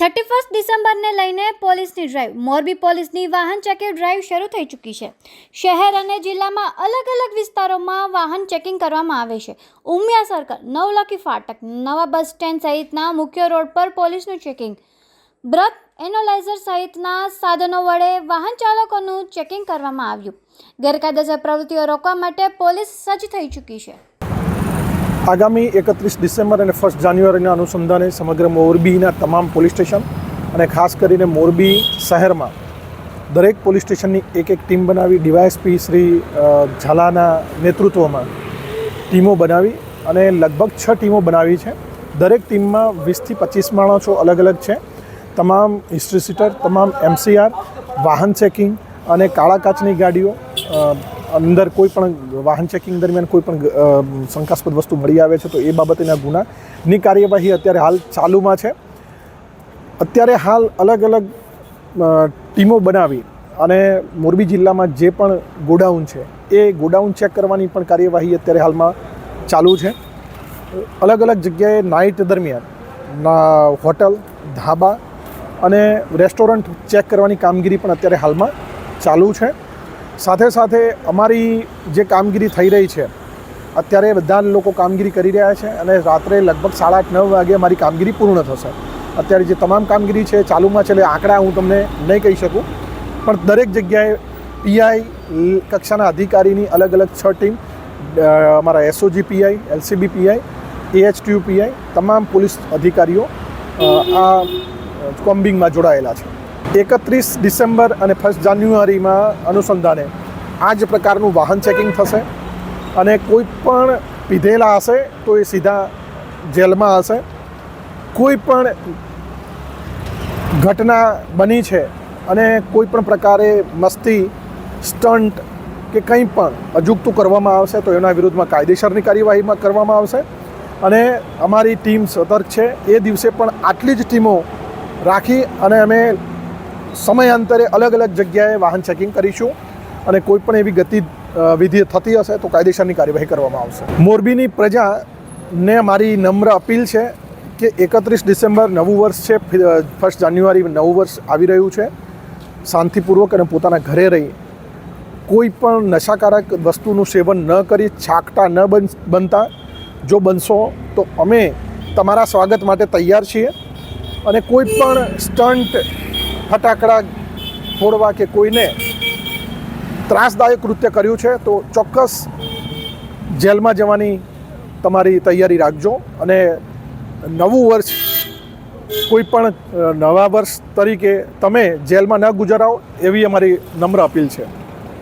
Thirty first ડિસેમ્બરને લઈને પોલીસની drive. Morbi પોલીસની વાહન ચેકિંગ ડ્રાઈવ શરૂ થઈ ચૂકી છે. શહેર અને જિલ્લામાં અલગ અલગ વિસ્તારોમાં વાહન ચેકિંગ કરવામાં આવે છે. ઉમિયા સર્કલ, નવલખી ફાટક, નવા બસ સ્ટેન્ડ સહિતના મુખ્ય રોડ પર પોલીસનું ચેકિંગ. બ્રથ એનોલાઇઝર સહિતના સાધનો વડે વાહન ચાલકોનું ચેકિંગ કરવામાં આવ્યું. ગેરકાયદેસર પ્રવૃત્તિઓ રોકવા માટે પોલીસ સજ્જ થઈ ચૂકી છે. આગામી એકત્રીસ ડિસેમ્બર અને ફર્સ્ટ જાન્યુઆરીના અનુસંધાને સમગ્ર મોરબીના તમામ પોલીસ સ્ટેશન અને ખાસ કરીને મોરબી શહેરમાં દરેક પોલીસ સ્ટેશનની એક એક ટીમ બનાવી ડીવાયએસપી શ્રી ઝાલાના નેતૃત્વમાં ટીમો બનાવી અને લગભગ છ ટીમો બનાવી છે. દરેક ટીમમાં વીસથી પચીસ માણસો અલગ અલગ છે. તમામ હિસ્ટ્રી સીટર, તમામ એમસીઆર, વાહન ચેકિંગ અને કાળા કાચની ગાડીઓ અંદર કોઈ પણ વાહન ચેકિંગ દરમિયાન કોઈ પણ શંકાસ્પદ વસ્તુ મળી આવે છે તો એ બાબતેના ગુનાની કાર્યવાહી અત્યારે હાલ ચાલુમાં છે. અત્યારે હાલ અલગ અલગ ટીમો બનાવી અને મોરબી જિલ્લામાં જે પણ ગોડાઉન છે, એ ગોડાઉન ચેક કરવાની પણ કાર્યવાહી અત્યારે હાલમાં ચાલુ છે. અલગ અલગ જગ્યાએ નાઇટ દરમિયાન હોટલ, ધાબા અને રેસ્ટોરન્ટ ચેક કરવાની કામગીરી પણ અત્યારે હાલમાં ચાલુ છે. સાથે સાથે અમારી જે કામગીરી થઈ રહી છે, અત્યારે બધા લોકો કામગીરી કરી રહ્યા છે અને રાત્રે લગભગ સાડા આઠ, નવ વાગે અમારી કામગીરી પૂર્ણ થશે. અત્યારે જે તમામ કામગીરી છે, ચાલુમાં છે, એટલે આંકડા હું તમને નહીં કહી શકું, પણ દરેક જગ્યાએ પીઆઈ કક્ષાના અધિકારીની અલગ અલગ છ ટીમ અમારા SOG PI LCB PI AHTU PI તમામ પોલીસ અધિકારીઓ આ કોમ્બિંગમાં જોડાયેલા છે. એકત્રીસ ડિસેમ્બર અને ફર્સ્ટ જાન્યુઆરીમાં અનુસંધાને આ જ પ્રકારનું વાહન ચેકિંગ થશે અને કોઈ પણ પીધેલા હશે તો એ સીધા જેલમાં હશે. કોઈ પણ ઘટના બની છે અને કોઈ પણ પ્રકારે મસ્તી સ્ટન્ટ કે કંઈ પણ અજુગતું કરવામાં આવશે તો એના વિરુદ્ધમાં કાયદેસરની કાર્યવાહીમાં કરવામાં આવશે. અને અમારી ટીમ સતર્ક છે. એ દિવસે પણ આટલી જ ટીમો રાખી અને અમે સમયાંતરે અલગ અલગ જગ્યાએ વાહન ચેકિંગ કરીશું અને કોઈ પણ એવી ગતિ વિધિ થતી હશે તો કાયદેસરની કાર્યવાહી કરવામાં આવશે. મોરબીની પ્રજાને મારી નમ્ર અપીલ છે કે એકત્રીસ ડિસેમ્બર નવું વર્ષ છે ફર્સ્ટ જાન્યુઆરી નવું વર્ષ આવી રહ્યું છે. શાંતિપૂર્વક અને પોતાના ઘરે રહી કોઈ પણ નશાકારક વસ્તુનું સેવન ન કરી, છાકટા ન બન, બનતા જો બનશો તો અમે તમારા સ્વાગત માટે તૈયાર છીએ. અને કોઈ પણ સ્ટન્ટ ફટાકડા ફોડવા કે કોઈને ત્રાસદાયક કૃત્ય કર્યું છે, તો ચોક્કસ જેલમાં જવાની તમારી તૈયારી રાખજો અને નવું વર્ષ, કોઈ પણ નવા વર્ષ તરીકે તમે જેલમાં ન ગુજારાઓ એવી અમારી નમ્ર અપીલ છે.